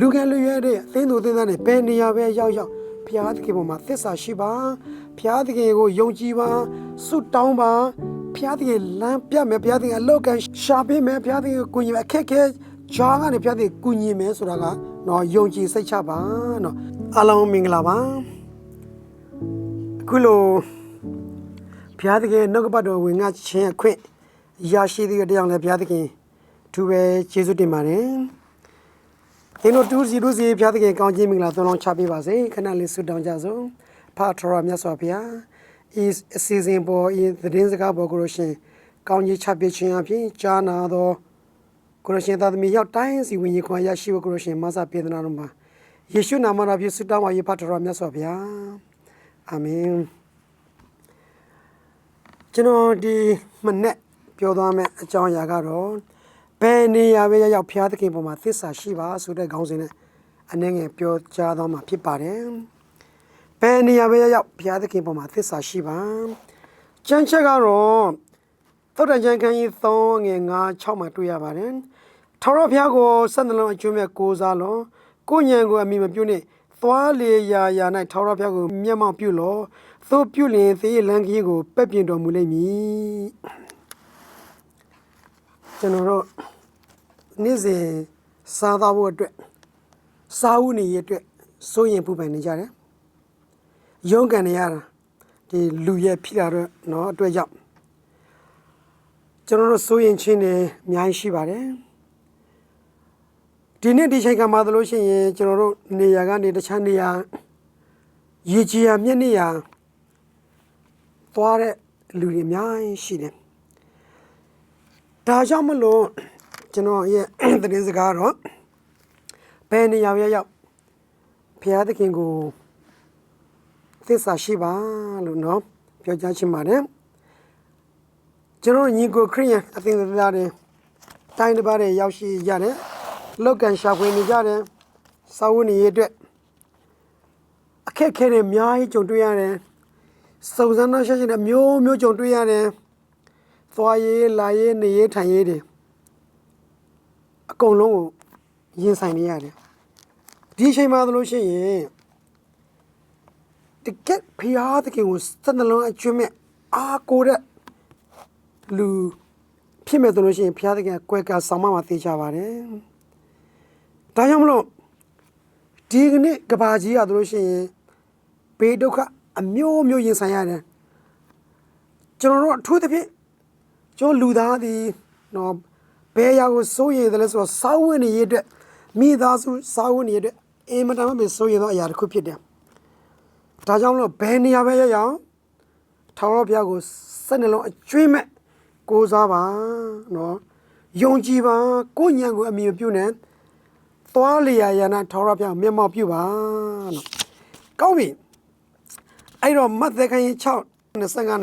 လူငယ်လူရွယ်တဲ့သင်းသူသင်းသားတွေဘယ်နေရာပဲရောက်ရောက်ဘုရားသခင်ပေါ်မှာသစ္စာရှိပါဘုရားသခင်ကိုယုံကြည်ပါဆုတောင်းပါဘုရားသခင်လမ်းပြမယ်ဘုရားသခင်အလောက်ကန်ရှာပေးမယ်ဘုရားသခင်ကိုကူညီမယ်အခက်အခဲဂျာကနေဘုရားသခင်ကူညီမယ်ဆိုတာကတော့ယုံကြည်စိတ်ချပါနော်အားလုံးမင်္ဂလာပါအခုလိုဘုရားသခင်နှုတ်ကပတ်တော်ဝင်ငါခြင်းအခွင့်ရရှိတဲ့တရားလည်းဘုရားသခင်သူပဲကျေးဇူးတင်ပါတယ် သင်တို့တူစီတူစီဘုရားသခင်ကောင်းခြင်းမင်္ဂလာသုံးလုံးချပေးပါစေခဏလေးဆုတောင်းကြစို့ဖာထရမြတ်စွာဘုရားဤအစီအစဉ်ပေါ်ဤသတင်းစကားပေါ်ကိုလို့ရှင်ကောင်းကြီးချပေးခြင်းအပြင်ကြားနာသောကိုရရှင်သာသမီရောက်တိုင်းစီဝင်ကြီးခွန်ရရှိဖို့ကိုရရှင်မဆပြေသနာတော်မှာယေရှုနာမတော်ဖြင့်ဆုတောင်းပါ၏ဖာထရမြတ်စွာဘုရားအာမင်ကျွန်တော်ဒီမနေ့ပြောသွားမယ့်အကြောင်းအရာကတော့ ဘယ်နေရာပဲရောက်ဖျားသခင်ပေါ်မှာသစ္စာရှိပါဆိုတဲ့ခေါင်းစဉ်နဲ့အနေငယ်ပြောကြားသွားမှာဖြစ်ပါတယ်ဘယ်နေရာပဲရောက်ဖျားသခင်ပေါ်မှာသစ္စာရှိပါကျမ်းချက်ကတော့သုတ္တန်ကျမ်းခန်းကြီး3ငယ်9 6မှာတွေ့ရပါတယ်ထောင်တော်ဖျားကိုဆက်နှလုံးအကျွမ်းမဲ့ကိုးစားလို့ကိုညံကိုအမိမပြုတ်နဲ့သွားလေရာရာ၌ထောင်တော်ဖျားကိုမျက်မှောက်ပြုလို့သို့ပြုလျင်သေလန်းကြီးကိုပက်ပြင်တော်မူလိမ့်မည် ကျွန်တော်တို့နေ့စဉ်စားသားဖို့အတွက်စားဦးနေရအတွက်စိုးရင်ပူပန်နေကြတယ်ရုန်းကန်နေရတာဒီလူရဲ့ဖြစ်လာတော့เนาะအတွက်ကြောင့်ကျွန်တော်တို့စိုးရင်ချင်းနေအများကြီးရှိပါတယ်ဒီနေ့ဒီချိန်ကမှသလို့ရှိရင်ကျွန်တော်တို့နေရာကနေတခြားနေရာရေကြီးရမျက်နှာရာသွားတဲ့လူတွေအများကြီးရှိတယ် ဒါကြောင့်မလို့ကျွန်တော်ရဲ့ သတင်းစကားတော့ဘယ်နေရာရရောက်ဘုရားသခင်ကိုသစ္စာရှိပါလို့เนาะပြောကြားချင်ပါတယ်ကျွန်တော်ညီကိုခရိယန်အသင်းသားတွေတိုင်းတစ်ပါးတွေရောက်ရှိကြတယ်လောက်ကန်ရှာဖွေနေကြတယ်စာဝတ်နေရအတွက်အခက်အခဲတွေအများကြီးကြုံတွေ့ရတယ်စုံစမ်းနှောက်ယှက်ခြင်းတွေမျိုးမျိုးကြုံတွေ့ရတယ် သွားရေးလာရေးနေရေးထိုင်ရေးတွေအကုန်လုံးကိုရင်ဆိုင်နေရတယ်ဒီအချိန်မှာသလို့ရှိရင်တကက်ဖျားတကယ်ကိုစတဲ့လုံးအကျွမ်းမဲ့အာကိုတဲ့လူဖြစ်မဲ့သလို့ရှိရင်ဖျားတကယ်ကွဲကဆောင်းမမှာသိချပါတယ်ဒါကြောင့်မလို့ဒီကနေ့ကဘာကြီးရသလို့ရှိရင်ဘေးဒုက္ခအမျိုးမျိုးရင်ဆိုင်ရတယ်ကျွန်တော်တို့အထူးသဖြင့် ကျွန်တော်လူသားဒီနော်ဘယ်ရာကိုစိုးရိမ်တယ်လဲဆိုတော့စာဝတ်နေရတဲ့မိသားစုစာဝတ်နေရတဲ့အင်မတန်မှပဲစိုးရိမ်သောအရာတစ်ခုဖြစ်တယ်ဒါကြောင့်လို့ဘယ်နေရာပဲရရအောင်ထောင်တော်ဘုရားကိုစက်နှလုံးအကျွေးမဲ့ကိုးစားပါနော်ယုံကြည်ပါကိုညံကိုအမိမပြုတ်နဲ့သွားလျာယာနာထောင်တော်ဘုရားမျက်မှောက်ပြုပါနော်ကောင်းပြီအဲ့တော့မတ်သက်ခိုင်း6 25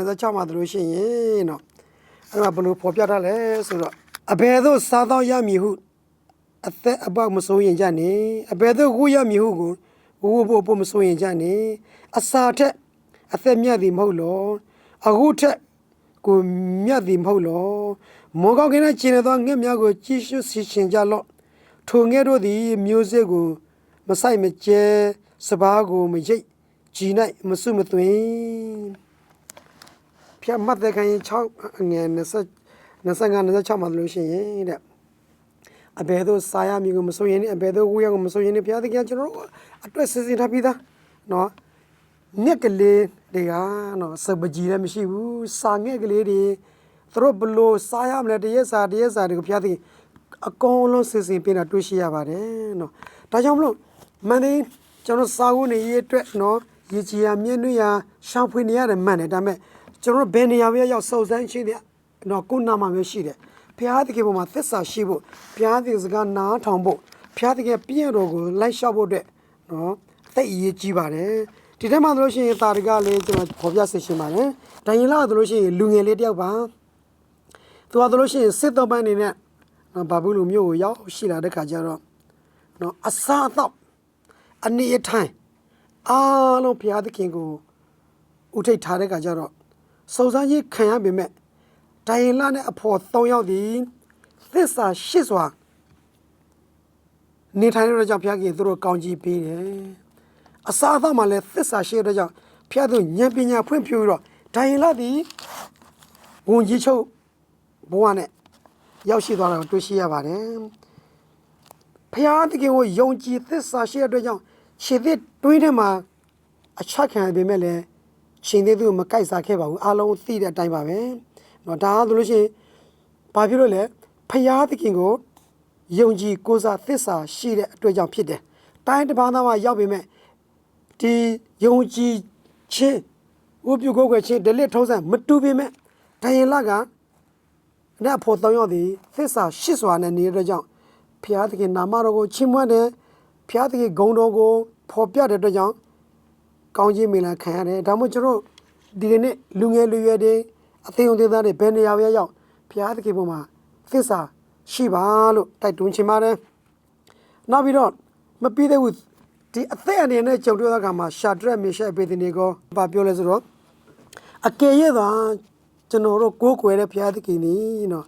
26မှာတို့ရှိရင်နော် အဲ့မှာဘယ်လိုဖော်ပြထားလဲဆိုတော့အဘယ်သို့စားတော့ရမည်ဟုအသက်အပေါက်မစိုးရင်ကြနေအဘယ်သို့ကိုရမည်ဟုကိုဝဝဖို့ဖို့မစိုးရင်ကြနေအစာထက်အသက်မြတ်သည်မဟုတ်လောအခုထက်ကိုမြတ်သည်မဟုတ်လောမောကောင်းကင်းတဲ့ကျင်သောငှက်များကိုကြည့်ရှုစီရှင်ကြလော့ထိုငှက်တို့သည်မျိုးစစ်ကိုမဆိုင်မကျဲစပားကိုမရိတ်ကြည်၌မစွမသွင်း ဖျက်မှတ်သက်ခန်းရင်6ငွေ20 25 26မှာလို့ရှိရင်တဲ့အဘယ်သို့စားရမည်ကိုမစိုးရင်နဲ့အဘယ်သို့ဝေးရကိုမစိုးရင်နဲ့ဘုရားသခင်ကျွန်တော်တို့အတွက်စစ်စစ်ထားပြီးသားနော်ညက်ကလေးတွေကနော်စပကြီးလည်းမရှိဘူးစာငက်ကလေးတွေသူတို့ဘလို့စားရမလဲတရက်စာတရက်စာတွေကိုဘုရားသခင်အကုန်လုံးစစ်စစ်ပြင်တာတွေ့ရှိရပါတယ်နော်ဒါကြောင့်မလို့မန်ဒီကျွန်တော်စာကုန်နေရေးအတွက်နော်ရေချီယာမြင့်နှွရာရှောင်ဖွေနေရတယ်မှန်တယ်ဒါပေမဲ့ ကျွန်တော်ဘယ်နေရာပဲရောက်စုံစမ်းရှိတယ်နော်ကိုနာမှာမျိုးရှိတယ်ဘုရားသခင်ပေါ်မှာသစ္စာရှိဖို့ဘုရားသခင်စကားနားထောင်ဖို့ဘုရားသခင်ပြည့်တော်ကိုလိုက်လျှောက်ဖို့အတွက်နော်သိအရေးကြီးပါတယ်ဒီထက်မှဆိုလို့ရှိရင်တာရကလည်းကျွန်တော်ဖော်ပြဆက်ရှင်ပါတယ်ဒိုင်ရင်လာဆိုလို့ရှိရင်လူငယ်လေးတယောက်ပါသူကဆိုလို့ရှိရင်စစ်တော်ပန်းနေနဲ့နော်ဘာဘူးလူမျိုးကိုရောက်ရှိလာတဲ့ခါကျတော့နော်အစာတော့အနေအထိုင်အားလုံးဘုရားသခင်ကိုဥထိတ်ထားတဲ့ခါကျတော့ စုံစမ်းရေးခံရပေမဲ့ဒိုင်ရင်လာနဲ့အဖော်၃ယောက်ဒီသစ္စာရှစ်စွာနေထိုင်တဲ့အတွက်ကြောင့်ဘုရားခင်သူတို့ကောင်းကြီးပေးတယ်အစာအသောက်မှာလည်းသစ္စာရှိတဲ့အတွက်ကြောင့်ဘုရားသူဉာဏ်ပညာဖွင့်ပြပြီးတော့ဒိုင်လာသည်ဝန်ကြီးချုပ်ဘဝနဲ့ရောက်ရှိသွားတာကိုတွေ့ရှိရပါတယ်ဘုရားသခင်ကိုယုံကြည်သစ္စာရှိတဲ့အတွက်ကြောင့်ခြေသစ်တွင်းထဲမှာအချက်ခံပေမဲ့လည်း ရှင်သေးသူမကိုက်စားခဲ့ပါဘူးအားလုံးသိတဲ့အတိုင်းပါပဲเนาะဒါကဆိုလို့ရှိရင်ဘာဖြစ်လို့လဲဖရာသခင်ကိုယုံကြည်ကိုးစားသစ္စာရှိတဲ့အတွက်ကြောင့်ဖြစ်တယ်တိုင်းတစ်ပါးသားမှာရောက်ပေမဲ့ဒီယုံကြည်ခြင်းဥပြုကိုယ်ွယ်ခြင်းဒလစ်ထုံးစံမတူပေမဲ့ဒယင်လကနဲ့ဖို့တောင်းရသည်သစ္စာရှိစွာနဲ့နေတဲ့အတွက်ကြောင့်ဖရာသခင်နာမတော်ကိုချီးမွမ်းတယ်ဖရာသခင်ဂုဏ်တော်ကိုဖော်ပြတဲ့အတွက်ကြောင့် ကောင်းကြီးမင်္ဂလာခံရတယ်ဒါမှမဟုတ်ကျွန်တော်ဒီကနေ့လူငယ်လူရွယ်တွေအသေးုံသေးသားတွေဘယ်နေရာပဲရောက်ဘုရားသခင်ပေါ်မှာသစ္စာရှိပါလို့တိုက်တွန်းချင်ပါတယ်နောက်ပြီးတော့မပြီးသေးဘူးဒီအသက်အနေနဲ့ကြုံတွေ့တဲ့အခါမှာရှာဒရက်မေရှက်ဘေဒနီကိုဘာပြောလဲဆိုတော့အကယ်၍သာကျွန်တော်တို့ကိုးကွယ်တဲ့ဘုရားသခင်နီးနော်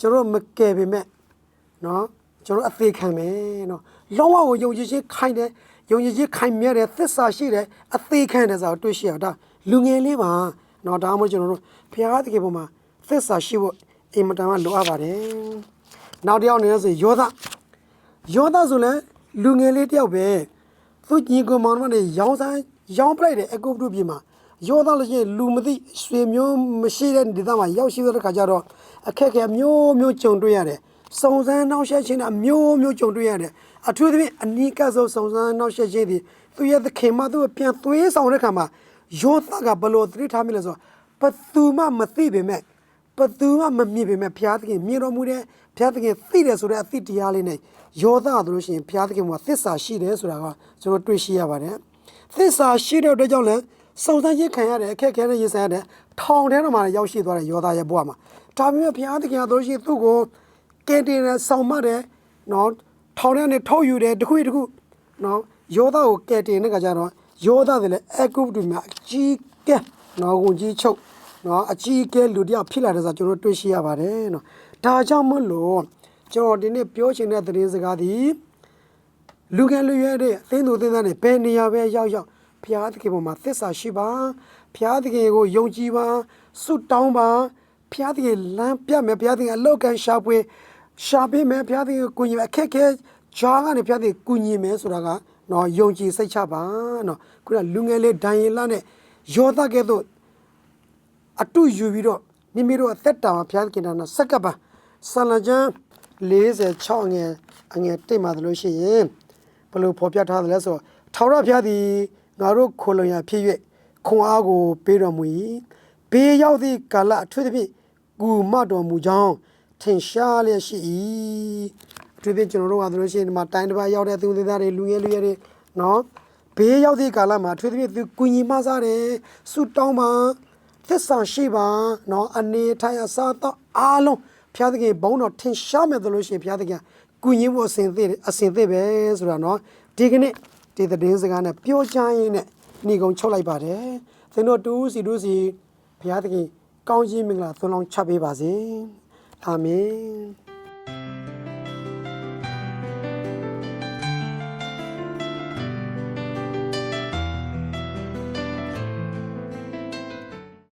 ကျွန်တော်မကယ်ပေမဲ့နော်ကျွန်တော်အသေးခံမယ်နော်လုံးဝကိုယုံကြည်ခြင်းခိုင်တယ် ယုံကြည်ခြင်းခိုင်မြဲတယ်သစ္စာရှိတယ်အသေးခံတယ်ဆိုတော့တွေ့ရှိရတာလူငယ်လေးပါနော်ဒါမှမဟုတ်ကျွန်တော်တို့ဘုရားသခင်ပေါ်မှာသစ္စာရှိဖို့အင်မတန်မှလိုအပ်ပါတယ်နောက်တစ်ယောက်အနေနဲ့ဆိုယောသယောသဆိုလဲလူငယ်လေးတစ်ယောက်ပဲသူညီကောင်မောင်တို့နဲ့ရောင်းဆိုင်ရောင်းပလိုက်တယ်အကုပ္ပတုပြည်မှာယောသလို့ရှိရင်လူမသိဆွေမျိုးမရှိတဲ့ဒေသမှာရောက်ရှိတဲ့ခါကျတော့အခက်အခဲမျိုးမျိုးကြုံတွေ့ရတယ်စုံစမ်းနှောက်ယှက်ခြင်းအမျိုးမျိုးကြုံတွေ့ရတယ် အထူးသဖြင့်အနီးကပ်ဆုံးစုံစမ်းနှောက်ယှက်ခြင်းဒီသူရဲ့သခင်မသူ့ကိုပြန်သွေးဆောင်တဲ့ခါမှာယောသကဘလို့သတိထားမိလဲဆိုတော့ဘသူမှမသိပေမဲ့ဘသူမှမမြင်ပေမဲ့ဘုရားသခင်မြင်တော်မူတဲ့ဘုရားသခင်သိတယ်ဆိုတဲ့အသိတရားလေးနဲ့ယောသဆိုလို့ရှိရင်ဘုရားသခင်ကသစ္စာရှိတယ်ဆိုတာကကျွန်တော်တွေ့ရှိရပါတယ်သစ္စာရှိတဲ့အတွက်ကြောင့်လည်းစုံစမ်းခြင်းခံရတဲ့အခက်အခဲနဲ့ရင်ဆိုင်ရတဲ့ထောင်ထဲမှာရောက်ရှိသွားတဲ့ယောသရဲ့ဘဝမှာဒါပေမဲ့ဘုရားသခင်ကဆိုလို့ရှိရင်သူ့ကိုကဲတင်နဲ့ဆောင်မတယ်နော် ထောင်ထဲနဲ့ထုတ်ယူတယ်တခုတခုနော်ယောသားကိုကဲတင်တဲ့ကကြတော့ယောသားတွေလည်းအကုပ္ပတူမြအကြီးကဲနော်ဝင်ကြီးချုပ်နော်အကြီးကဲလူတယောက်ဖြစ်လာတဲ့ဆိုကျွန်တော်တွေ့ရှိရပါတယ်နော်ဒါကြောင့်မလို့ကျွန်တော်ဒီနေ့ပြောချင်တဲ့သတင်းစကားဒီလူငယ်လူရွယ်တဲ့အသင်းသူအသင်းသားတွေဘယ်နေရာပဲရောက်ရောက်ဘုရားသခင်ပေါ်မှာသစ္စာရှိပါဘုရားသခင်ကိုယုံကြည်ပါဆုတောင်းပါဘုရားသခင်လမ်းပြမယ်ဘုရားသခင်အလောက်ကန်ရှာဖွေ ရှာပေးမယ်ဘုရားသခင်ကိုကူညီမယ်အခက်ခဲဂျာကနေဘုရားသခင်ကူညီမယ်ဆိုတာကနော်ယုံကြည်စိတ်ချပါနော်ခုနလူငယ်လေးဒိုင်ယလနဲ့ယောသကဲ့သို့အတူယူပြီးတော့မိမိတို့အသက်တာမှာဘုရားသခင်တော်နဲ့ဆက်ကပ်ပါဆလဂျန်46ငယ်အငယ်တိတ်မှသလို့ရှိရင်ဘလို့ဖော်ပြထားတယ်လဲဆိုတော့ထာဝရဘုရားသည်ငါတို့ခိုလုံရဖြစ်၍ခွန်အားကိုပေးတော်မူ၏ဘေးရောက်သည့်ကာလအထွေသဖြင့်ကူမတော်မူကြောင်း ထင်ရှားလျက်ရှိ၏အထွေသဖြင့်ကျွန်တော်တို့ကသလို့ရှိရင်ဒီမှာတိုင်းတစ်ပါးရောက်တဲ့သူတွေသားတွေလူငယ်လူရွယ်တွေနော်ဘေးရောက်သည့်ကာလမှာအထွေသဖြင့်သူကူညီမဆတယ်ဆုတောင်းပါသစ္စာရှိပါနော်အနေထိုင်အစားတော့အားလုံးဘုရားသခင်ဘုန်းတော်ထင်ရှားမယ်သလို့ရှိရင်ဘုရားသခင်ကူညီဖို့အစဉ်သစ်အစဉ်သစ်ပဲဆိုတာနော်ဒီကနေ့ဒီသတင်းစကားနဲ့ပြောချရင်းနဲ့ညီကုံချုပ်လိုက်ပါတယ်သင်တို့တူးစီတူးစီဘုရားသခင်ကောင်းကြီးမင်္ဂလာသွန်လောင်းချပေးပါစေ အာမင်